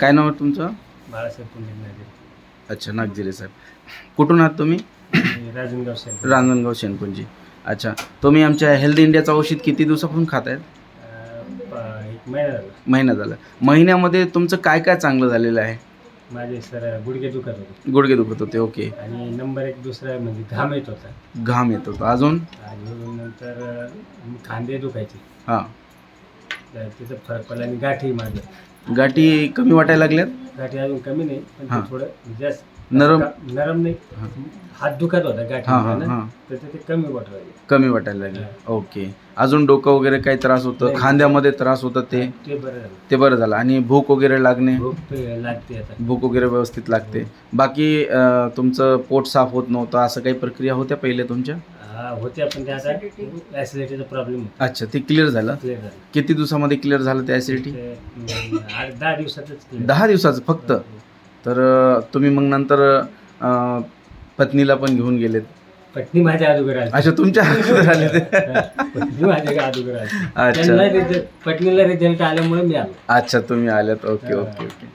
काय नाव आहे तुमचं? बाळासाहेब पुंडलिक अच्छा नागजिरे साहेब. कुठून आहात तुम्ही? राजनगाव सेंटर रांजणगाव शेणकुंजी अच्छा तुम्ही आमच्या हेल्थ इंडियाचं औषध किती दिवसापासून खात आहेत अं, प- एक महिना झाला. महिना झाला. महिन्यामध्ये तुमचं काय काय चांगलं झालेलं आहे? माझे सर गुडघे दुखत होते. गुडघे दुखत होते ओके. आणि नंबर एक दुसरा म्हणजे घाम येत होता. घाम येत होता. अजून? आणि नंतर अं, खांदे दुखायचे. हां. तिथं फरक पडला आणि गाठी माझं गाठी कमी वाटायला लागल्यात? गाठी अजून कमी नाही पण हां. ते थोडं जास्त. नरम? नरम नाही. हात दुखत होता गाठी हां हां हां. तर ते ते कमी होते कमी वाटायला लागले. ओके. अजून डोकं वगैरे काही त्रास होतं. खांद्यामध्ये त्रास होतं ते. ते बरं झालं. ते बरं झालं. आणि भूक वगैरे लागणे? भूक लागते आता. भूक वगैरे व्यवस्थित लागते. बाकी अं, तुमचं पोट साफ होत नव्हतं असं काही प्रक्रिया होत्या पहिले तुमच्या? हा होत्या पण ते आता ॲसिडिटीचा प्रॉब्लेम अच्छा ते क्लिअर झालं? क्लिअर झाला. किती दिवसामध्ये क्लिअर झालं ते ॲसिडिटी ते, अं, आठ दहा दिवसातच clear. दहा दिवसाचं फक्त? तर अं, तुम्ही मग नंतर अं, पत्नीला पण घेऊन गेलेत. पत्नी माझ्या अगोदर आली. अच्छा तुमच्या अगोदर आले ते. पत्नी माझ्या अगोदर आली. अच्छा. त्यांना रिझल्ट पत्नीला रिझल्ट आल्यामुळे मी आलो. अच्छा तुम्ही आल्यात. Okay okay okay.